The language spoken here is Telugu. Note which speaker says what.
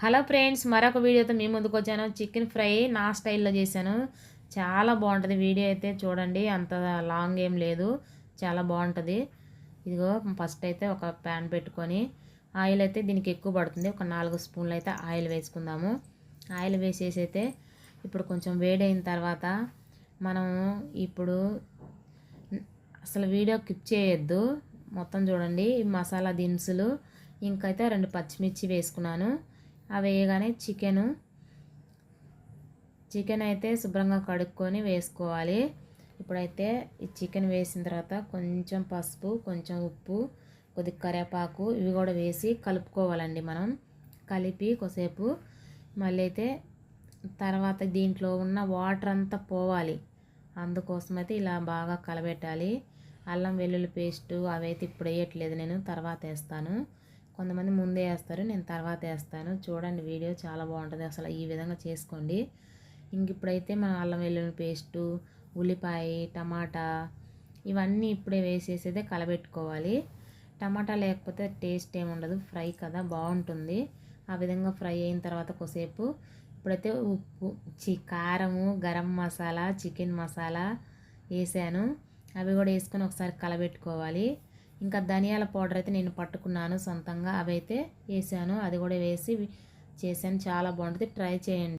Speaker 1: హలో ఫ్రెండ్స్ మరొక వీడియోతో మీ ముందుకు వచ్చాను. చికెన్ ఫ్రై నా స్టైల్లో చేశాను. చాలా బాగుంటుంది వీడియో అయితే చూడండి. అంత లాంగ్ ఏం లేదు. చాలా బాగుంటుంది. ఇదిగో ఫస్ట్ అయితే ఒక ప్యాన్ పెట్టుకొని ఆయిల్ అయితే దీనికి ఎక్కువ పడుతుంది. ఒక నాలుగు స్పూన్లు అయితే ఆయిల్ వేసుకుందాము. ఆయిల్ వేసేసి అయితే ఇప్పుడు కొంచెం వేడైన తర్వాత మనం ఇప్పుడు అసలు వీడియో కిప్ చేయొద్దు. మొత్తం చూడండి మసాలా దినుసులు ఇంకైతే రెండు పచ్చిమిర్చి వేసుకున్నాను. అవి వేయగానే చికెను చికెన్ అయితే శుభ్రంగా కడుక్కొని వేసుకోవాలి. ఇప్పుడైతే ఈ చికెన్ వేసిన తర్వాత కొంచెం పసుపు కొంచెం ఉప్పు కొద్ది కరివేపాకు ఇవి కూడా వేసి కలుపుకోవాలండి మనం. కలిపి కొద్దిసేపు మళ్ళీ అయితే తర్వాత దీంట్లో ఉన్న వాటర్ అంతా పోవాలి. అందుకోసం అయితే ఇలా బాగా కలబెట్టాలి. అల్లం వెల్లుల్లి పేస్టు అవైతే ఇప్పుడు వేయట్లేదు నేను తర్వాత వేస్తాను. కొంతమంది ముందే వేస్తారు నేను తర్వాత వేస్తాను. చూడండి వీడియో చాలా బాగుంటుంది. అసలు ఈ విధంగా చేసుకోండి. ఇంక ఇప్పుడైతే మనం అల్లం వెల్లుల్లి పేస్టు ఉల్లిపాయ టమాటా ఇవన్నీ ఇప్పుడే వేసేసేదే కలబెట్టుకోవాలి. టమాటా లేకపోతే టేస్ట్ ఏముండదు ఫ్రై కదా బాగుంటుంది. ఆ విధంగా ఫ్రై అయిన తర్వాత కొసేపు ఇప్పుడైతే ఉప్పు చి కారము గరం మసాలా చికెన్ మసాలా వేసాను. అవి కూడా వేసుకొని ఒకసారి కలబెట్టుకోవాలి. ఇంకా ధనియాల పౌడర్ అయితే నేను పట్టుకున్నాను సొంతంగా. అవైతే వేసాను. అది కూడా వేసి చేశాను. చాలా బాగుంటుంది. ట్రై చేయండి.